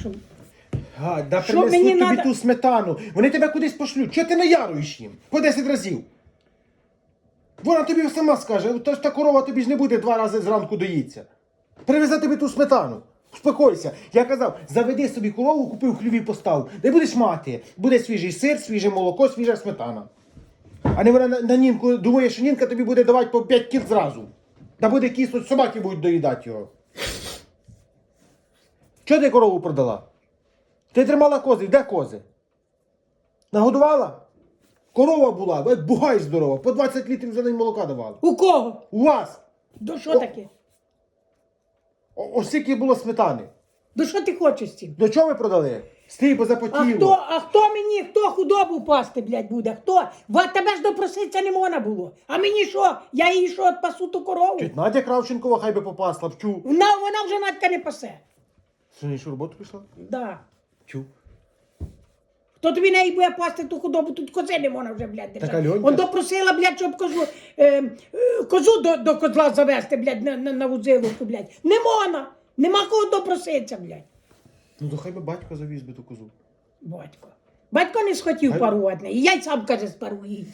Що? Га, да Що принесуть мені тобі надо? ту сметану. Вони тебе кудись пошлють. Чого ти наяруєш їм? По 10 разів. Вона тобі сама скаже, та ж та корова тобі ж не буде два рази зранку доїться. Привезе тобі ту сметану. Успокойся. Я казав, заведи собі корову, купи в хліві постав. Де будеш мати? Буде свіжий сир, свіже молоко, свіжа сметана. А не вона на, на нінку думає, що нінка тобі буде давати по 5 кіл зразу. Та буде кисло, собаки будуть доїдати його. Чого ти корову продала? Ти тримала кози, де кози? Нагодувала? Корова була, бугай здорова, по 20 літрів за день молока давала. У кого? У вас! До що таке? О- Ось скільки було сметани. До що ти хочеш з цим? До чого ви продали? Стій, бо А запотіло. хто, а хто мені, хто худобу пасти, блядь, буде? Хто? Ва тебе ж допроситься не можна було. А мені що? Я її що, пасу ту корову? Чуть Надя Кравченкова хай би попасла, вчу. Вона, вона вже Надька не пасе. Що, іншу роботу пішла? Да. Чу. Хто тобі неї буде пасти ту худобу, тут кози не можна вже, блядь, держати. Альонька Он допросила, блядь, щоб козу, е, е, козу до, до козла завести, блядь, на, на, на вузиловку, блядь. Не можна. Нема кого допроситися, блядь. Ну то хай би батько завіз би ту козу. Батько. Батько не схотів Галь- парувати неї. Я й сам, каже, спарую її.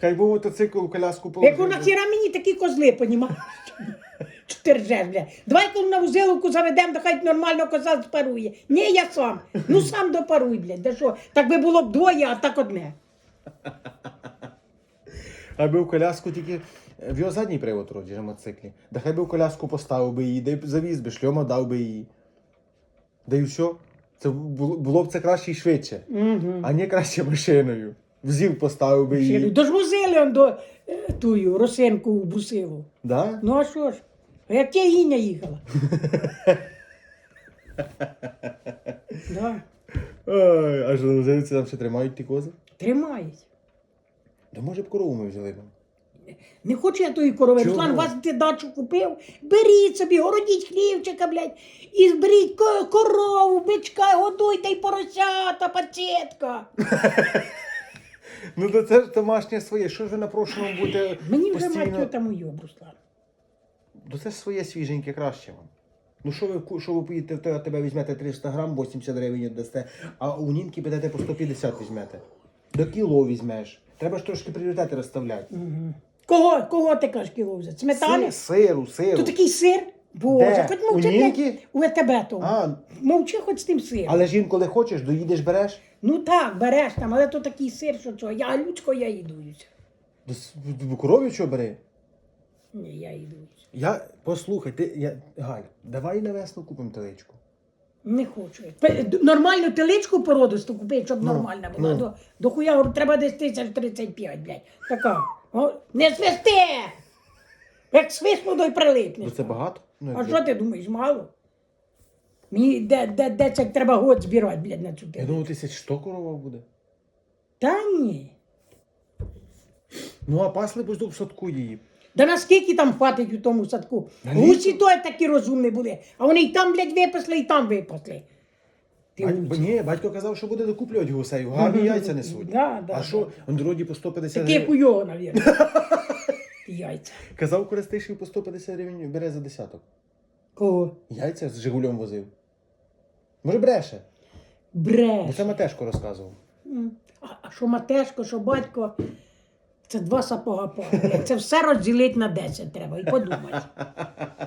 Хай би мотоцикл у коляску Яку положив. нахіра мені такі козли, понімаєш? Чотиржеш, бля. Давай коли на вузиловку заведемо, то хай нормально коза спарує. Ні, я сам. Ну сам допаруй, блядь. Да що? Так би було б двоє, а так одне. Аби в коляску тільки в його задній привод вроді на мотоциклі. Да хай би в коляску поставив би її, да й завіз би, шльома дав би її. Да й все. Це було, було б це краще і швидше. Угу. А не краще машиною. Взів поставив би її. До ж возили он до е, тую росинку в бусилу. Да? Ну а що ж? А як тя гіня їхала? да. Ой, а що там ще тримають ті кози? Тримають. Да може б корову ми взяли б. Не хочу я тої корови. Чого? Руслан, вас ти дачу купив. Беріть собі, городіть хлівчика, блядь, і беріть ко- корову, бичка, годуйте й поросята, пацетка. Ну то це ж домашнє своє. Що ж ви на прошлому будете Мені вже постійно... мать там уйоб, Руслан. Ну це ж своє свіженьке краще вам. Ну що ви, що ви поїдете, то тебе візьмете 300 грам, 80 гривень дасте, а у нінки підете по 150 візьмете. До кіло візьмеш. Треба ж трошки пріоритети розставляти. Угу. Кого, кого ти кажеш кіло взяти? Сметани? Си- Сиру, сиру. Тут такий сир? Боже, Де? хоч У мовчи, Нінки? блядь, у ВТБ тому. А, Мовчи хоч з тим сиром. але ж інколи хочеш, доїдеш, береш. Ну так, береш там, але то такий сир, що цього. Я людсько, я їдуюся. До коров'ячого бери. Ні, я їдуюся. Я, послухай, ти, я, Галь, давай на весну купимо теличку. Не хочу. Пе- д- Нормальну теличку породисту купити, щоб Ну, нормальна була. ну. До, до хуя говорю, треба десь тисяч 35, блядь. Така. О, не свисти! Як свисну, то й прилипне. Ну це багато? Ну, А як- що ти думаєш, мало? Мені де, де, де це треба год збирати, блядь, на цю Я теличку. думав, тисяч 100 корова буде. Та ні. Ну а пасли б в садку її. Да наскільки там хватить у тому садку? Гусі то такі розумні були, а вони і там, блядь, випасли, і там випасли. Ти Бать- ні, батько казав, що буде докуплювати гусей. Гарні яйця несуть. Да, да, а що, он дороді по 150 Таке гривень. хуйово, навірно. Ті яйця. Казав, Користишів по 150 гривень бере за десяток. Кого? Яйця з Жигулем возив. Може бреше? Бо це Матешко розказував. М. А, а що матешко, що батько, це два сапога пара. Це все розділити на 10 треба і подумати.